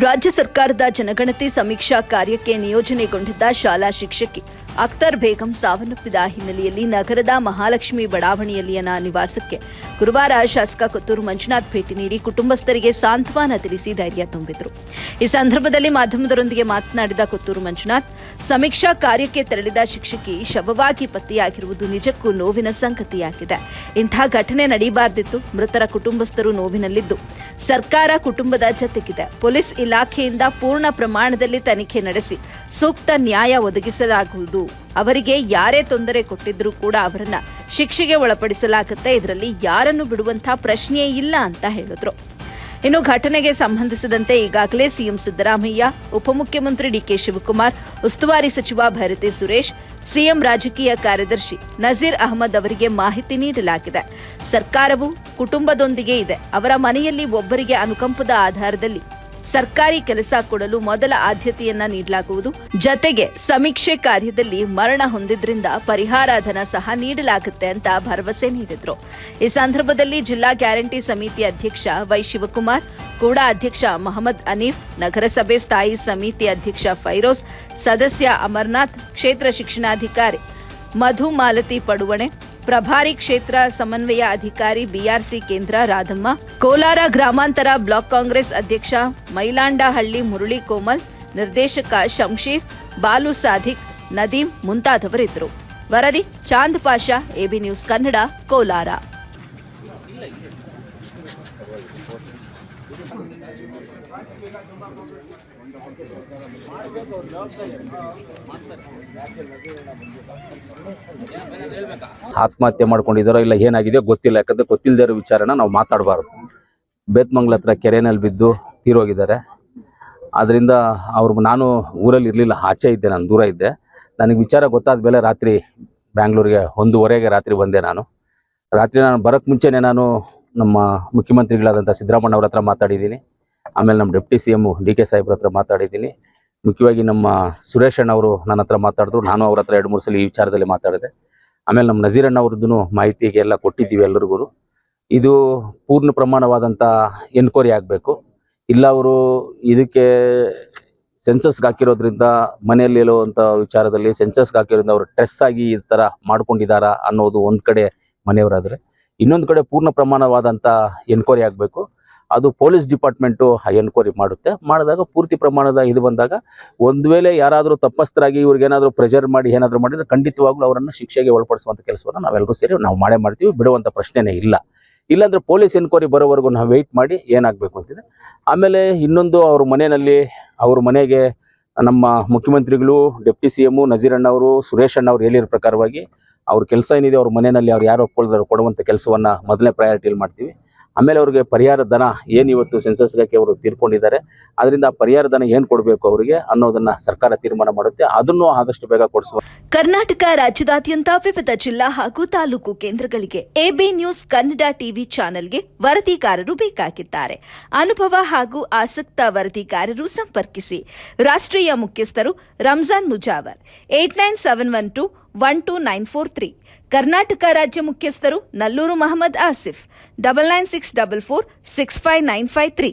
ರಾಜ್ಯ ಸರ್ಕಾರದ ಜನಗಣತಿ ಸಮೀಕ್ಷಾ ಕಾರ್ಯಕ್ಕೆ ನಿಯೋಜನೆಗೊಂಡಿದ್ದ ಶಾಲಾ ಶಿಕ್ಷಕಿ ಅಖ್ತರ್ ಬೇಗಂ ಸಾವನ್ನಪ್ಪಿದ ಹಿನ್ನೆಲೆಯಲ್ಲಿ ನಗರದ ಮಹಾಲಕ್ಷ್ಮಿ ಬಡಾವಣೆಯಲ್ಲಿಯನ ನಿವಾಸಕ್ಕೆ ಗುರುವಾರ ಶಾಸಕ ಕೊತ್ತೂರು ಮಂಜುನಾಥ್ ಭೇಟಿ ನೀಡಿ ಕುಟುಂಬಸ್ಥರಿಗೆ ಸಾಂತ್ವನ ತಿಳಿಸಿ ಧೈರ್ಯ ತುಂಬಿದರು. ಈ ಸಂದರ್ಭದಲ್ಲಿ ಮಾಧ್ಯಮದರೊಂದಿಗೆ ಮಾತನಾಡಿದ ಕುತ್ತೂರು ಮಂಜುನಾಥ್, ಸಮೀಕ್ಷಾ ಕಾರ್ಯಕ್ಕೆ ತೆರಳಿದ ಶಿಕ್ಷಕಿ ಶವವಾಗಿ ಪತ್ತೆಯಾಗಿರುವುದು ನಿಜಕ್ಕೂ ನೋವಿನ ಸಂಗತಿಯಾಗಿದೆ. ಇಂಥ ಘಟನೆ ನಡೆಯಬಾರದಿತ್ತು ಮೃತರ ಕುಟುಂಬಸ್ಥರು ನೋವಿನಲ್ಲಿದ್ದು. ಸರ್ಕಾರ ಕುಟುಂಬದ ಜತೆಗಿದೆ. ಪೊಲೀಸ್ ಇಲಾಖೆಯಿಂದ ಪೂರ್ಣ ಪ್ರಮಾಣದಲ್ಲಿ ತನಿಖೆ ನಡೆಸಿ ಸೂಕ್ತ ನ್ಯಾಯ ಒದಗಿಸಲಾಗುವುದು ಅವರಿಗೆ ಯಾರೇ ತೊಂದರೆ ಕೊಟ್ಟಿದ್ರೂ ಕೂಡ ಅವರನ್ನ ಶಿಕ್ಷೆಗೆ ಒಳಪಡಿಸಲಾಗುತ್ತೆ. ಇದರಲ್ಲಿ ಯಾರನ್ನು ಬಿಡುವಂತಹ ಪ್ರಶ್ನೆಯೇ ಇಲ್ಲ ಅಂತ ಹೇಳಿದ್ರು. ಇನ್ನು ಘಟನೆಗೆ ಸಂಬಂಧಿಸಿದಂತೆ ಈಗಾಗಲೇ ಸಿಎಂ ಸಿದ್ದರಾಮಯ್ಯ, ಉಪಮುಖ್ಯಮಂತ್ರಿ ಡಿಕೆ ಶಿವಕುಮಾರ್, ಉಸ್ತುವಾರಿ ಸಚಿವ ಭೈರತಿ ಸುರೇಶ್, ಸಿಎಂ ರಾಜಕೀಯ ಕಾರ್ಯದರ್ಶಿ ನಜೀರ್ ಅಹಮದ್ ಅವರಿಗೆ ಮಾಹಿತಿ ನೀಡಲಾಗಿದೆ. ಸರ್ಕಾರವು ಕುಟುಂಬದೊಂದಿಗೆ ಇದೆ. ಅವರ ಮನೆಯಲ್ಲಿ ಒಬ್ಬರಿಗೆ ಅನುಕಂಪದ ಆಧಾರದಲ್ಲಿ ಸರ್ಕಾರಿ ಕೆಲಸ ಕೊಡಲು ಮೊದಲ ಆದ್ಯತೆಯನ್ನ ನೀಡಲಾಗುವುದು. ಜತೆಗೆ ಸಮೀಕ್ಷೆ ಕಾರ್ಯದಲ್ಲಿ ಮರಣ ಹೊಂದಿದ್ರಿಂದ ಪರಿಹಾರ ಧನ ಸಹ ನೀಡಲಾಗುತ್ತೆ ಅಂತ ಭರವಸೆ ನೀಡಿದ್ರು. ಈ ಸಂದರ್ಭದಲ್ಲಿ ಜಿಲ್ಲಾ ಗ್ಯಾರಂಟಿ ಸಮಿತಿ ಅಧ್ಯಕ್ಷ ವೈ ಶಿವಕುಮಾರ್, ಕೂಡ ಅಧ್ಯಕ್ಷ ಮಹಮ್ಮದ್ ಅನೀಫ್, ನಗರಸಭೆ ಸ್ಥಾಯಿ ಸಮಿತಿ ಅಧ್ಯಕ್ಷ ಫೈರೋಸ್ ಸದಸ್ಯ ಅಮರ್ನಾಥ್, ಕ್ಷೇತ್ರ ಶಿಕ್ಷಣಾಧಿಕಾರಿ ಮಧು ಮಾಲತಿ ಪಡುವಣೆ ಪ್ರಭಾರಿ ಕ್ಷೇತ್ರ ಸಮನ್ವಯ ಅಧಿಕಾರಿ ಬಿಆರ್ಸಿ ಕೇಂದ್ರ ರಾಧಮ್ಮ, ಕೋಲಾರ ಗ್ರಾಮಾಂತರ ಬ್ಲಾಕ್ ಕಾಂಗ್ರೆಸ್ ಅಧ್ಯಕ್ಷ ಮೈಲಾಂಡಹಳ್ಳಿ ಮುರಳಿ ಕೋಮಲ್, ನಿರ್ದೇಶಕ ಶಂಶೀರ್, ಬಾಲು ಸಾಧಿಕ್, ನದೀಂ ಮುಂತಾದವರಿದ್ದರು. ವರದಿ Chand Pasha, A B news Kannada, Kolar. ಆತ್ಮಹತ್ಯೆ ಮಾಡ್ಕೊಂಡಿದ್ದಾರೋ ಇಲ್ಲ ಏನಾಗಿದೆಯೋ ಗೊತ್ತಿಲ್ಲ, ಯಾಕಂದ್ರೆ ಗೊತ್ತಿಲ್ಲದೆ ಇರೋ ವಿಚಾರನ ನಾವು ಮಾತಾಡಬಾರ್ದು. ಬೇತ್ಮಂಗ್ಲ ಹತ್ರ ಕೆರೆನಲ್ಲಿ ಬಿದ್ದು ತೀರೋಗಿದ್ದಾರೆ. ಅದರಿಂದ ಅವ್ರು, ನಾನು ಊರಲ್ಲಿ ಇರಲಿಲ್ಲ, ಆಚೆ ಇದ್ದೆ, ನಾನು ದೂರ ಇದ್ದೆ. ನನಗೆ ವಿಚಾರ ಗೊತ್ತಾದ ಮೇಲೆ ರಾತ್ರಿ ಬ್ಯಾಂಗ್ಳೂರಿಗೆ ಒಂದೂವರೆಗೆ ರಾತ್ರಿ ಬಂದೆ ನಾನು. ರಾತ್ರಿ ನಾನು ಬರೋಕ್ಕೆ ಮುಂಚೆನೇ ನಾನು ನಮ್ಮ ಮುಖ್ಯಮಂತ್ರಿಗಳಾದಂಥ ಸಿದ್ದರಾಮಣ್ಣ ಅವ್ರ ಹತ್ರ ಮಾತಾಡಿದ್ದೀನಿ. ಆಮೇಲೆ ನಮ್ಮ deputy C M D K ಸಾಹೇಬ್ರ ಹತ್ರ ಮಾತಾಡಿದ್ದೀನಿ. ಮುಖ್ಯವಾಗಿ ನಮ್ಮ ಸುರೇಶ್ ಅಣ್ಣ ಅವರು ನನ್ನ ಹತ್ರ ಮಾತಾಡಿದ್ರು. ನಾನು ಅವ್ರ ಹತ್ರ ಎರಡು ಮೂರು ಸಲ ಈ ವಿಚಾರದಲ್ಲಿ ಮಾತಾಡಿದೆ. ಆಮೇಲೆ ನಮ್ಮ ನಜೀರಣ್ಣ ಅವ್ರದ್ದು ಮಾಹಿತಿಗೆ ಎಲ್ಲ ಕೊಟ್ಟಿದ್ದೀವಿ ಎಲ್ಲರಿಗೂ ಇದು ಪೂರ್ಣ ಪ್ರಮಾಣವಾದಂಥ ಎನ್ಕ್ವೈರಿ ಆಗಬೇಕು. ಇಲ್ಲ ಅವರು ಇದಕ್ಕೆ ಸೆನ್ಸಸ್ಗೆ ಹಾಕಿರೋದ್ರಿಂದ ಮನೆಯಲ್ಲಿ ಇರುವಂಥ ವಿಚಾರದಲ್ಲಿ ಸೆನ್ಸಸ್ಗೆ ಹಾಕಿರೋದ್ರಿಂದ ಅವರು ಟ್ರೆಸ್ ಆಗಿ ಈ ಥರ ಮಾಡ್ಕೊಂಡಿದ್ದಾರಾ ಅನ್ನೋದು ಒಂದು ಕಡೆ ಮನೆಯವರಾದರೆ ಇನ್ನೊಂದು ಕಡೆ ಪೂರ್ಣ ಪ್ರಮಾಣವಾದಂಥ ಎನ್ಕ್ವೈರಿ ಆಗಬೇಕು. ಅದು ಪೊಲೀಸ್ ಡಿಪಾರ್ಟ್ಮೆಂಟು ಎನ್ಕ್ವೈರಿ ಮಾಡುತ್ತೆ. ಮಾಡಿದಾಗ ಪೂರ್ತಿ ಪ್ರಮಾಣದ ಇದು ಬಂದಾಗ ಒಂದು ವೇಳೆ ಯಾರಾದರೂ ತಪ್ಪಸ್ಥರಾಗಿ ಇವ್ರಿಗೇನಾದರೂ ಪ್ರೆಷರ್ ಮಾಡಿ ಏನಾದರೂ ಮಾಡಿದ್ರೆ ಖಂಡಿತವಾಗ್ಲೂ ಅವರನ್ನು ಶಿಕ್ಷೆಗೆ ಒಳಪಡಿಸುವಂಥ ಕೆಲಸವನ್ನು ನಾವೆಲ್ಲರೂ ಸೇರಿ ನಾವು ಮಾಡೇ ಮಾಡ್ತೀವಿ. ಬಿಡುವಂಥ ಪ್ರಶ್ನೆನೇ ಇಲ್ಲ. ಇಲ್ಲಾಂದರೆ ಪೊಲೀಸ್ ಎನ್ಕ್ವೈರಿ ಬರೋವರೆಗೂ ನಾವು ವೆಯ್ಟ್ ಮಾಡಿ ಏನಾಗಬೇಕು ಅಂತಿದೆ. ಆಮೇಲೆ ಇನ್ನೊಂದು ಅವ್ರ ಮನೆಯಲ್ಲಿ ಅವ್ರ ಮನೆಗೆ ನಮ್ಮ ಮುಖ್ಯಮಂತ್ರಿಗಳು ಡೆಪ್ಟಿ ಸಿ ಎಮ್ಮು ನಜೀರಣ್ಣವರು ಸುರೇಶ್ ಅಣ್ಣ ಅವ್ರು ಹೇಳಿರೋ ಪ್ರಕಾರವಾಗಿ ಅವ್ರ ಕೆಲಸ ಏನಿದೆ ಅವ್ರ ಮನೆಯಲ್ಲಿ ಅವ್ರು ಯಾರು ಒಪ್ಕೊಳ್ತಾರೆ ಕೊಡುವಂಥ ಕೆಲಸವನ್ನು ಮೊದಲನೇ ಪ್ರಯಾರಿಟಿಯಲ್ಲಿ ಮಾಡ್ತೀವಿ. ಆಮೇಲೆ ಅವ್ರಿಗೆ ಪರಿಹಾರ ಧನ ಏನು ಇವತ್ತು ಸೆನ್ಸಸ್ಗೆ ಅವರು ತೀರ್ಕೊಂಡಿದ್ದಾರೆ, ಅದರಿಂದ ಪರಿಹಾರ ಧನ ಏನು ಕೊಡಬೇಕು ಅವರಿಗೆ ಅನ್ನೋದನ್ನ ಸರ್ಕಾರ ತೀರ್ಮಾನ ಮಾಡುತ್ತೆ. ಅದನ್ನು ಆದಷ್ಟು ಬೇಗ ಕೊಡಿಸುವ ಕರ್ನಾಟಕ ರಾಜ್ಯದಾದ್ಯಂತ ವಿವಿಧ ಜಿಲ್ಲಾ ಹಾಗೂ ತಾಲೂಕು ಕೇಂದ್ರಗಳಿಗೆ ಎಬಿ ನ್ಯೂಸ್ ಕನ್ನಡ ಟಿವಿ ಚಾನೆಲ್ಗೆ ವರದಿಗಾರರು ಬೇಕಾಗಿದ್ದಾರೆ. ಅನುಭವ ಹಾಗೂ ಆಸಕ್ತ ವರದಿಗಾರರು ಸಂಪರ್ಕಿಸಿ. ರಾಷ್ಟ್ರೀಯ ಮುಖ್ಯಸ್ಥರು Ramzan Mujawar, eight nine seven one two one two nine four three Karnataka ರಾಜ್ಯ ಮುಖ್ಯಸ್ಥರು Nallur Mohammed Asif. Double nine six double four six five nine five three